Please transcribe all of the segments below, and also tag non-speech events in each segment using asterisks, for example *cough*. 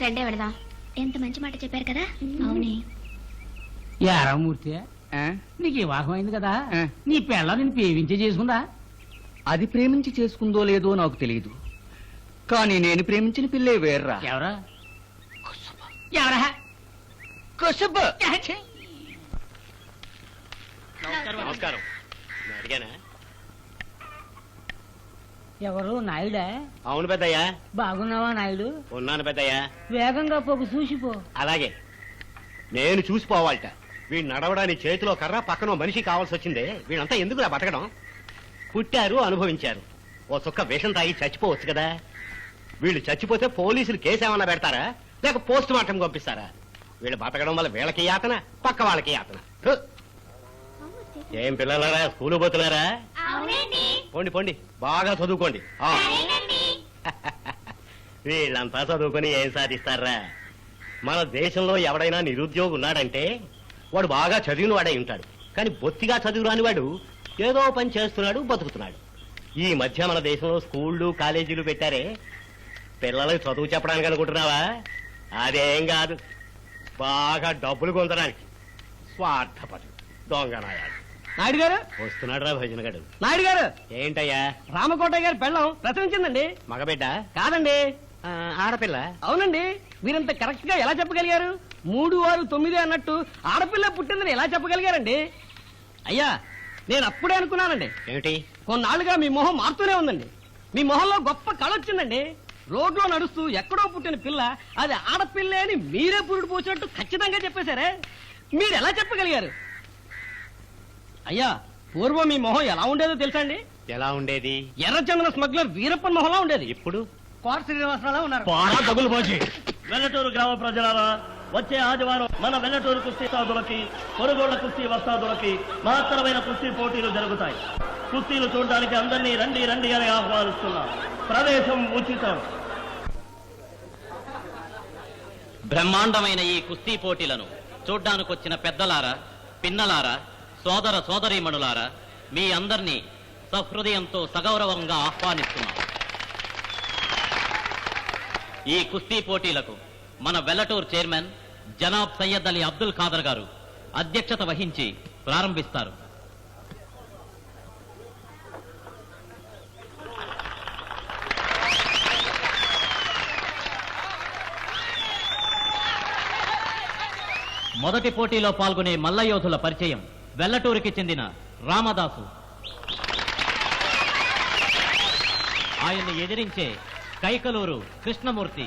రెండే పెడదాం ఎంత మంచి మాట చెప్పారు కదా? అవునే. యారామూర్తి నీకు వివాహం అయింది కదా. నీ పెళ్ళ నేను పేవించే చేసుకుందా? అది ప్రేమించి చేసుకుందో లేదో నాకు తెలియదు కానీ నేను ప్రేమించిన పిల్లే వేర్రా. ఎవరా? ఎవరా? కసుబ. నమస్కారం. అడిగానా? ఎవరు? నాయుడా? అవును పెద్దయ్యా. బాగున్నావా నాయుడు? ఉన్నాను పెద్దయ్యా. వేగంగా పోకు చూసిపో. అలాగే. నేను చూసిపోవాలట. వీడు నడవడానికి చేతిలో కర్ర పక్కన మనిషి కావాల్సి వచ్చిందే. వీళ్ళంతా ఎందుకులా బతకడం? పుట్టారు అనుభవించారు. ఓ చుక్క విషం తాగి చచ్చిపోవచ్చు కదా. వీళ్ళు చచ్చిపోతే పోలీసులు కేసు ఏమన్నా పెడతారా? లేక పోస్ట్ మార్టం పంపిస్తారా? వీళ్ళు బతకడం వల్ల వీళ్ళకి యాతన పక్క వాళ్ళకి యాతన. ఏం పిల్లలారా స్కూలు పోతున్నారా? పోండి పోండి. బాగా చదువుకోండి. *laughs* వీళ్ళంతా చదువుకొని ఏం సాధిస్తారా? మన దేశంలో ఎవడైనా నిరుద్యోగి ఉన్నాడంటే వాడు బాగా చదివిన వాడై ఉంటాడు. కానీ బొత్తిగా చదువురాని వాడు ఏదో పని చేస్తున్నాడు బతుకుతున్నాడు. ఈ మధ్య మన దేశంలో స్కూళ్ళు కాలేజీలు పెట్టారే. పిల్లలకు చదువు చెప్పడానికి అనుకుంటున్నావా? అదేం కాదు. బాగా డబ్బులు పొందడానికి స్వార్థపడు దొంగనాయాలు నాయుడు గారు వస్తున్నాడు రా భజనగడు నాయుడు గారు ఏంటయ్యా? రామకోట గారి పెళ్ళం ప్రసవించిందండి. మగబిడ్డ? కాదండి. ఆడపిల్ల? అవునండి. మీరంత కరెక్ట్గా ఎలా చెప్పగలిగారు? మూడు ఆరు తొమ్మిది అన్నట్టు ఆడపిల్ల పుట్టిందని ఎలా చెప్పగలిగారండి? అయ్యా నేను అప్పుడే అనుకున్నానండి. ఏమిటి? కొన్నాళ్ళుగా మీ మొహం మారుతూనే ఉందండి. మీ మొహంలో గొప్ప కళ వచ్చిందండి. రోడ్లో నడుస్తూ ఎక్కడో పుట్టిన పిల్ల అది ఆడపిల్లే అని మీరే పురుడు పోసినట్టు ఖచ్చితంగా చెప్పేశారే? మీరు ఎలా చెప్పగలిగారు? అయ్యా పూర్వం మీ మొహం ఎలా ఉండేదో తెలుసా అండి? ఎలా ఉండేది? ఎర్రచందన స్మగ్లర్ వీరప్పన్ మొహంలా ఉండేది. ఇప్పుడు? కోట శ్రీనివాసరావు ఉన్నారు. తగులు వెల్లటూరు గ్రామ ప్రజలారా వచ్చే ఆదివారం మన వెల్లటూరు కుస్తీ సాధులకి కొనుగోళ్ళ కుస్తీ వస్తాదులకి మహత్తరమైన కుస్తీ పోటీలు జరుగుతాయి. కుస్తీలు చూడడానికి అందరినీ రండి రండి అని ఆహ్వానిస్తున్నాం. ప్రవేశం ఉచితం. బ్రహ్మాండమైన ఈ కుస్తీ పోటీలను చూడ్డానికొచ్చిన పెద్దలారా పిన్నలారా సోదర సోదరీమణులారా మీ అందరినీ సహృదయంతో సగౌరవంగా ఆహ్వానిస్తున్నాం. ఈ కుస్తీ పోటీలకు మన వెల్లటూర్ చైర్మన్ జనాబ్ సయ్యద్ అలీ అబ్దుల్ ఖాదర్ గారు అధ్యక్షత వహించి ప్రారంభిస్తారు. మొదటి పోటీలో పాల్గొనే మల్లయోధుల పరిచయం వెల్లటూరుకి చెందిన రామదాసు. ఆయన్ని ఎదిరించే కైకలూరు కృష్ణమూర్తి.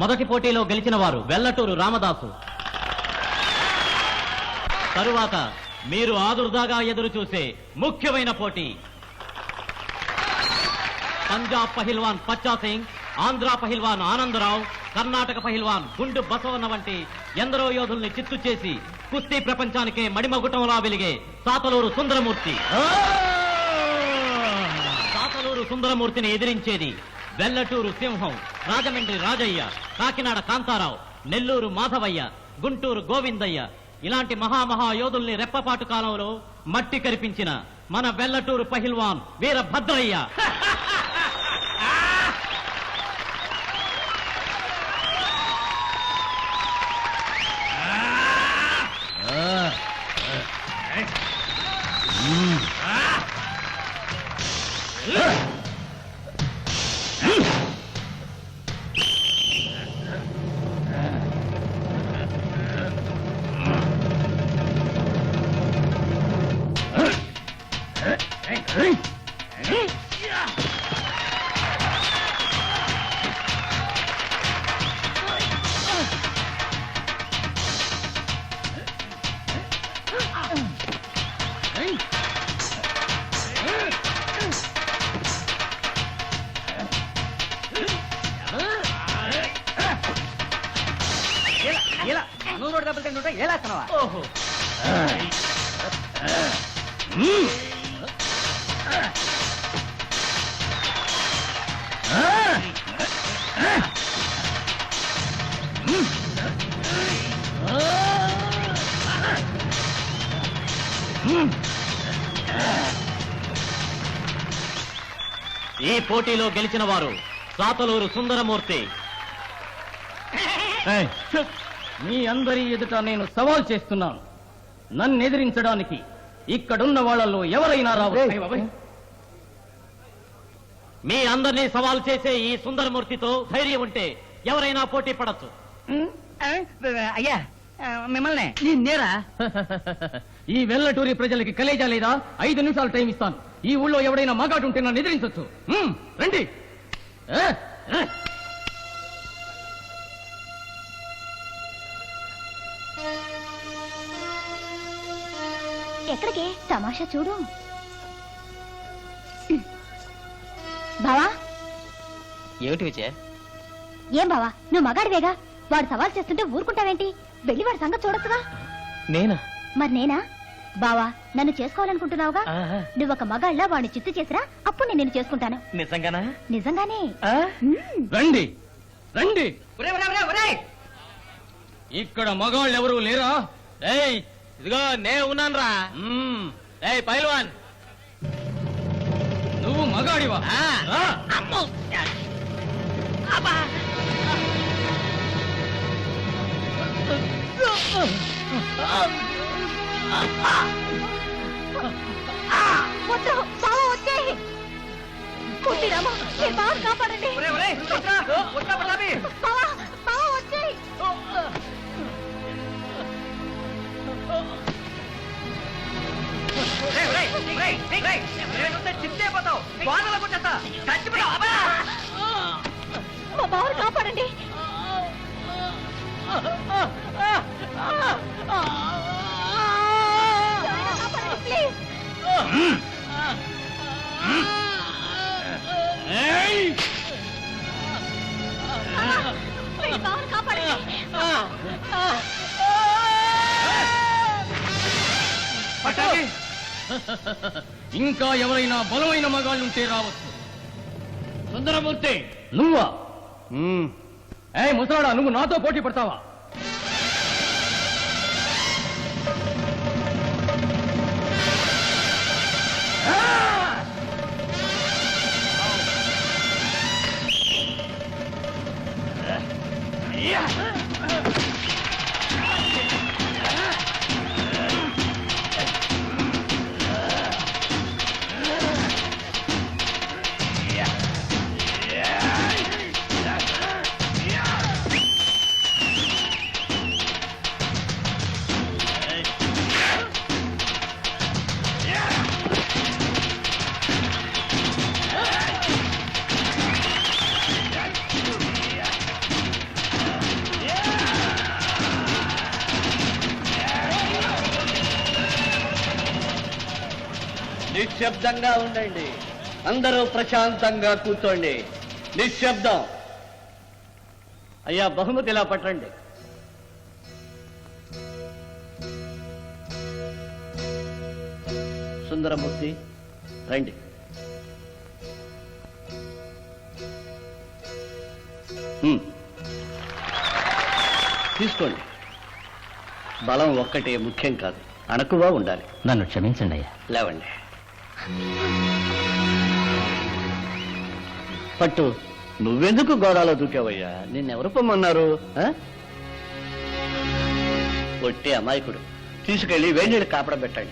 మొదటి పోటీలో గెలిచిన వారు వెల్లటూరు రామదాసు. తరువాత మీరు ఆదుర్దాగా ఎదురు చూసే ముఖ్యమైన పోటీ. పంజాబ్ పహిల్వాన్ పచ్చా సింగ్ ఆంధ్ర పహిల్వాన్ ఆనందరావు కర్ణాటక పహిల్వాన్ గుండు బసవన్న వంటి ఎందరో యోధుల్ని చిత్తు చేసి కుస్తీ ప్రపంచానికే మడిమగుటంలా వెలిగే సాతలూరు సుందరమూర్తి. సాతలూరు సుందరమూర్తిని ఎదిరించేది వెల్లటూరు సింహం రాజమండ్రి రాజయ్య కాకినాడ కాంతారావు నెల్లూరు మాధవయ్య గుంటూరు గోవిందయ్య. ఇలాంటి మహామహా యోధుల్ని రెప్పపాటు కాలంలో మట్టి కరిపించిన మన వెల్లటూరు పహిల్వాన్ వీరభద్రయ్య. *laughs* ఇలా నువ్వు రోడ్డు దెబ్బలు తింటుంటే ఏలాస్తున్నావా ఓహో. ఈ పోటీలో గెలిచిన వారు సాతలూరు సుందరమూర్తి. మీ అందరి ఎదుట నేను సవాల్ చేస్తున్నాను. నన్ను ఎదిరించడానికి ఇక్కడున్న వాళ్ళలో ఎవరైనా రావచ్చు? మీ అందరినీ సవాల్ చేసే ఈ సుందరమూర్తితో ధైర్యం ఉంటే ఎవరైనా పోటీ పడచ్చు. అయ్యా మిమ్మల్ని. నిన్నేరా *laughs* ఈ వెల్లటూరి ప్రజలకి కలేజా లేదా? ఐదు నిమిషాలు టైం ఇస్తాను. ఈ ఊళ్ళో ఎవడైనా మగాడు ఉంటే నన్ను ఎదిరించవచ్చు హ్మ్, రండి. ఎక్కడికి? తమాషా చూడు. బావా? ఏమిటి విజయ? ఏం బావా? నువ్వు మగాడివేగా? వాడు సవాల్ చేస్తుంటే ఊరుకుంటావేంటి? వెళ్ళి వాడి సంగతి చూడొచ్చుగా? నేనా? మరి నేనా? బావా నన్ను చేసుకోవాలనుకుంటున్నావుగా. నువ్వు ఒక మగాళ్ళ వాడిని చిత్తు చేసిరా అప్పుడు నేను నిన్ను చేసుకుంటాను. నిజంగానా? నిజంగానే. రండి. రండి. ఇక్కడ మగాళ్ళు ఎవరు లేరా? ఏయ్ ఇదిగో నే ఉన్నాను రా. ఏయ్ పైల్వాన్. నువ్వు మగాడివా? రా. వద్దు, బావ వచ్చేయ్. పుట్టిరామా, మీ బావని కాపాడండి. బావ, బావ వచ్చేయ్. మా బావని కాపాడండి. ఇంకా ఎవరైనా బలమైన మగాళ్ళుంటే రావచ్చు. సుందరమూర్తి! నువ్వా? ఏ ముసలాడా నువ్వు నాతో పోటీ పడతావా? నిశ్శబ్దంగా ఉండండి. అందరూ ప్రశాంతంగా కూర్చోండి. నిశ్శబ్దం. అయ్యా బహుమతి ఇలా పట్టండి. సుందరమూర్తి రండి. తీసుకోండి. బలం ఒక్కటే ముఖ్యం కాదు. అణకువా ఉండాలి. నన్ను క్షమించండి అయ్యా. లేవండి. పట్టు నువ్వెందుకు గోడాలో దూకావయ్యా? నిన్నెవరు పొమ్మన్నారు? ఆ? ఒట్టి అమాయకుడు. తీసుకెళ్ళి వేడి కాపడ పెట్టండి